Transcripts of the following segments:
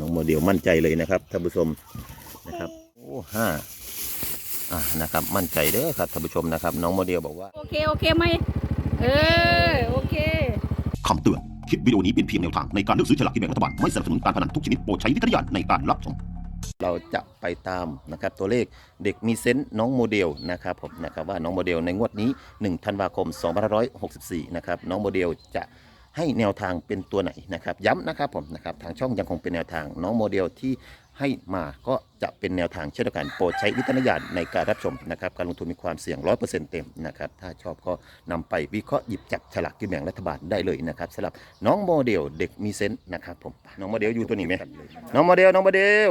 น้องโมเดลมั่นใจเลยนะครับท่านผู้ชมนะครับโอ้ห้าอะนะครับมั่นใจเด้อครับท่านผู้ชมนะครับ น้องโมเดลบอกว่า โอเค โอเคไหมเออโอเคคำเตือนคลิปวิดีโอนี้เป็นเพียงแนวทางในการเลือกซื้อฉลากกินแบ่งรัฐบาลไม่สนับสนุนการพนันทุกชนิดโปรดใช้วิจารณญาณในการรับชมเราจะไปตามนะครับตัวเลขเด็กมีเซนต์น้องโมเดลนะครับผมนะครับว่าน้องโมเดลในงวดนี้1ธันวาคม2564นะครับน้องโมเดลจะ ให้แนวทางเป็นตัวไหนนะครับ ย้ำนะครับผมนะครับทางช่องยังคงเป็นแนวทางน้องโมเดลที่ให้มาก็จะเป็นแนวทางเช่นเดียวกันโปรดใช้วิจารณญาณในการรับชมนะครับการลงทุนมีความเสี่ยง 100%เต็มนะครับถ้าชอบก็นำไปวิเคราะห์หยิบจับฉลากกินแบ่งรัฐบาลได้เลยนะครับสำหรับน้องโมเดลเด็กมีเซนต์นะครับผมน้องโมเดลอยู่ตัวนี้ไหมน้องโมเดลน้องโมเดล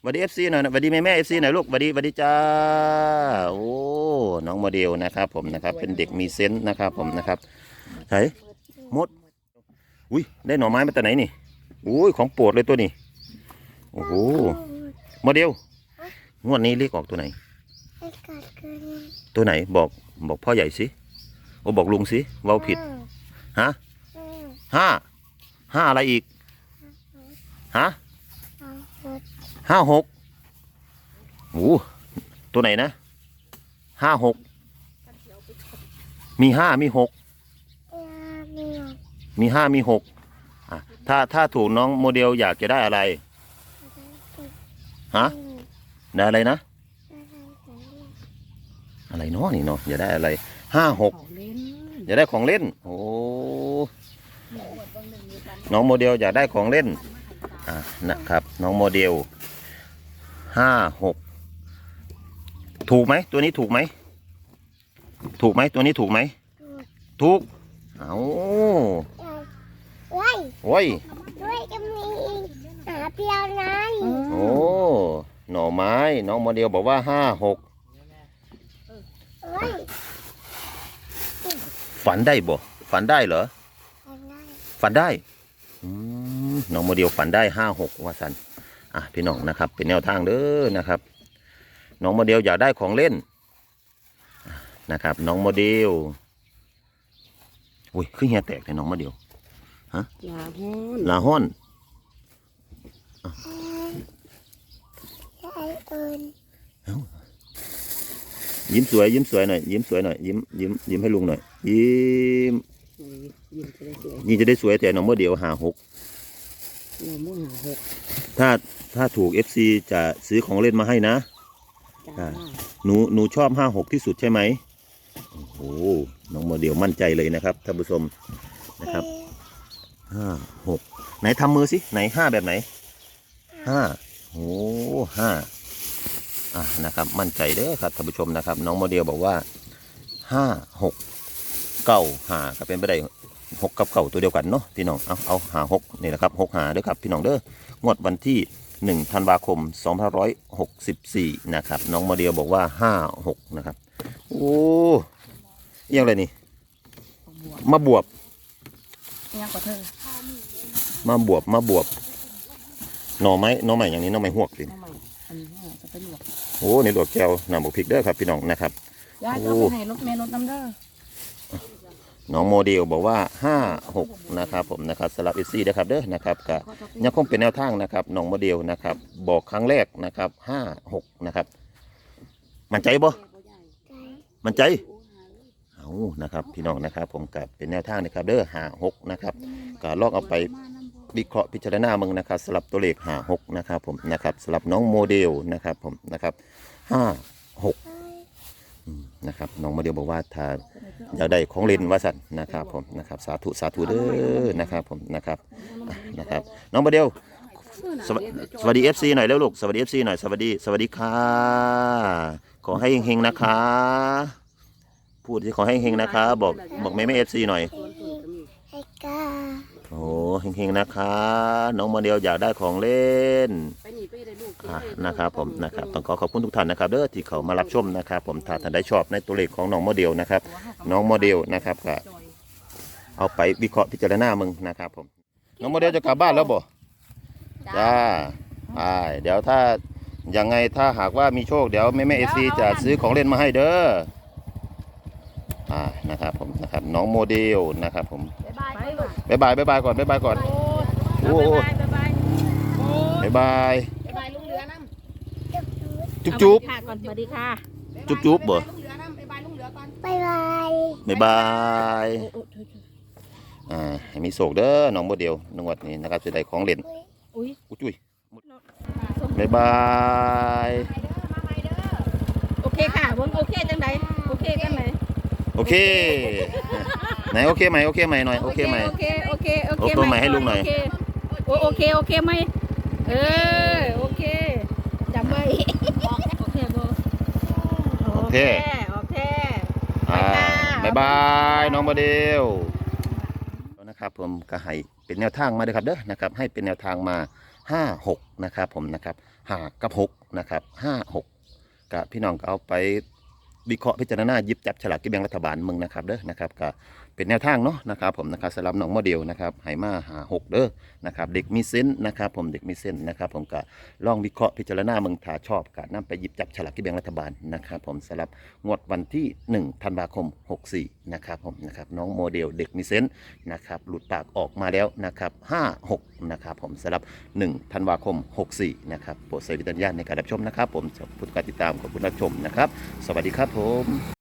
สวัสดีเอฟซีหน่อยนะสวัสดีแม่แม่เอฟซีหน่อยลูกสวัสดีสวัสดีจ้าโอ้น้องโมเดลนะครับผมนะครับเป็นเด็กมีเซนส์นะครับผมนะครับไหนมด อุ้ยได้หน่อไม้มาจากไหนนี่อุ้ยของโปรดเลยตัวนี้โอ้โหโมเดลงวดนี้เลขออกตัวไหนไอ้กัดเกินตัวไหนบอกบอกพ่อใหญ่สิโอ้บอกลุงสิเว้าผิดฮะอืมห้าห้าอะไรอีกฮะเอาหมดห้าหกโอ้ตัวไหนนะห้าหกมีห้ามีหกเอ้ยมีหมด มีห้ามีหกอะถ้าถ้าถูกน้องโมเดลอยากจะได้อะไรฮะได้อะไรนะ อะไรเนาะนี่เนาะอยากได้อะไรห้าหกอยากได้ของเล่น โอ้น้องโมเดลอยากได้ของเล่นอะนะครับ น้องโมเดลห้าหกถูกไหมตัวนี้ถูกไหมถูกไหมตัวนี้ถูกไหมถูกเอาเอา โอ้ยด้วยก็มีหาเปรียวนั้นโอ้หน่อไม้น้องโมเดลบอกว่าห้าหกไว้ฝันได้บ่ฝันได้เหรอทำได้ฝันได้อืมน้องโมเดลฝันได้ห้าหกว่าสันอะพี่น้องนะครับเป็นแนวทางเด้อนะครับน้องโมเดลอยากได้ของเล่นอะนะครับ น้องโมเดลอุ้ยขึ้นเฮียแตกเลยน้องโมเดล อย่าฮ้อนลาห้อนไอ้เอิญยิ้มสวยยิ้มสวยหน่อยยิ้มสวยหน่อยยิ้มยิ้มยิ้มให้ลุงหน่อยยิ้มยิ้มจะได้สวยนี่จะได้สวยแต่น้องโมเดลหาหกเรามุ่งหาหกถ้าถ้าถูก FC จะซื้อของเล่นมาให้นะจ้าหนูหนูชอบห้าหกที่สุดใช่ไหมโอ้โหน้องโมเดลมั่นใจเลยนะครับท่านผู้ชมนะครับ ห้าหกไหนทำมือสิไหนห้าแบบไหนห้าโอ้ห้าอะนะครับ มั่นใจเด้อครับท่านผู้ชมนะครับ น้องโมเดลบอกว่าห้าหกเก้าหาก็เป็นไปได้หกกับเก่าตัวเดียวกันเนาะพี่น้องเอาเอาหาหกนี่แหละครับหกหาเด้อครับพี่น้องเด้องวดวันที่1ธันวาคม2564นร้อยหกสิบสี่นะครับน้องโมเดลบอกว่า56นะครับโอ้เอียงอะไรนี่มาบวบยังกว่าเธอ มาบวบมาบวบหน่อไม้หน่อไม้อย่างนี้หน่อไม้หวกสิทำไมอันนี้จะเป็นหลวกโอ้นี่หลวกแก้วน้ำบุกพริกเด้อครับ พี่น้องนะครับ ยายโอ้ก็ไปให้รถเมล์รถน้ำเด้อน้องโมเดลบอกว่า 56 นะครับผมนะครับสลับเอซี่นะครับเด้อนะครับก็ยังคงเป็นแนวทางนะครับน้องโมเดลนะครับ บอกครั้งแรกนะครับ 56 นะครับ มั่นใจบ่ใจมันใจ เอานะครับ พี่น้องนะครับ ผมกับเป็นแนวทางนะครับ เด้อหาหกนะครับก็ลองเอาไปวิเคราะห์พิจารณามึงนะครับสลับตัวเลขหาหกนะครับผมนะครับสลับน้องโมเดลนะครับผมนะครับห้าหกนะครับน้องโมเดลบอกว่าถ้าอยากได้ของเล่นว่าสัตว์นะครับผมนะครับสาธุสาธุเด้อนะครับผมนะครับนะครับ น้องโมเดลสวัสสวัสดีหน่อยแล้วลูกสวัสดี FC หน่อยสวัสดีสวัสดีค่ะขอให้เฮงๆนะคะ พูดที่ขอให้เฮงๆนะคะบอกบอกแม่แม่ FC หน่อย ไอ้กาโอ้เฮงๆนะคะ น้องโมเดลอยากได้ของเล่นไปหนีไปได้ลูกอะนะครับผมนะครับต้องขอขอบคุณทุกท่านนะครับเด้อที่เขามารับชมนะครับผมถ้าท่านได้ชอบในตัวเลขของน้องโมเดลนะครับ น้องโมเดลนะครับก็เอาไปวิเคราะห์พิจารณามึงนะครับผมน้องโมเดลจะกลับบ้านแล้วบ่จ้าไปเดี๋ยวถ้ายังไงถ้าหากว่ามีโชคเดี๋ยวแม่แม่เอซีจะซื้อของเล่นมาให้เด้อ อ่านะครับผมนะครับน้องโมเดลนะครับผมบายบายลูกบ๊ายบายบ๊ายบายก่อนบ๊ายบายก่อนโอ้โอ้บายบายบายโอ้บ๊ายบายบ๊ายบายลุงเหลือน้ำจุ๊บจุ๊บค่ะก่อนสวัสดีค่ะจุ๊บจุ๊บบ่ลุงเหลือน้ำบ๊ายบายลุงเหลือก่อนบายบาย บ๊ายบายโอ้โอ้โทษอ่าให้มีโศกเด้อน้องโมเดลนงวดนี้นะครับจะได้ของเล่นอุ้ยอุ้ยจุ้ยบ๊ายบายโอเคค่ะวงโอเคจังไดโอเคกันไหน โอเค ไหนโอเคไหมโอเคไหมหน่อยโอเคไหมโอเคโอเคโอเคโอ้ตัวใหม่ให้ลุงหน่อยโเคโอโอเคโอเคไหมเออโอเคจำไว้โอเคบ่โอเคโอเคอ่าบ๊ายบายน้องโมเดลนะครับผมก็ให้เป็นแนวทางมาเลยครับเด้อนะครับให้เป็นแนวทางมา 5 6 นะครับผมนะครับหากับ6นะครับ5 6กับพี่น้องก็เอาไป วิเคราะห์พิจารณาหยิบจับฉลากกินแบ่งรัฐบาลมึงนะครับเด้อนะครับก็ เป็นแนวทางเนาะนะครับผมนะครับสำหรับน้องโมเดลนะครับให้มาหาหกเด้อนะครับเด็กมีเส้นนะครับผมเด็กมีเส้นนะครับผมก็ลองวิเคราะห์พิจารณาเมึงถาชอบก็นำไปหยิบจับฉลากกินแบ่งรัฐบาลนะครับผมสำหรับงวดวันที่ 1 ธันวาคม 64 นะครับผมนะครับน้องโมเดลเด็กมีเซนส์นะครับหลุดปากออกมาแล้วนะครับ56 นะครับผมสำหรับ 1 ธันวาคม 64 นะครับโปรดใช้วิจารณญาณในการรับชมนะครับผมขอบคุณการติดตามขอบคุณรับชมนะครับ สวัสดีครับผม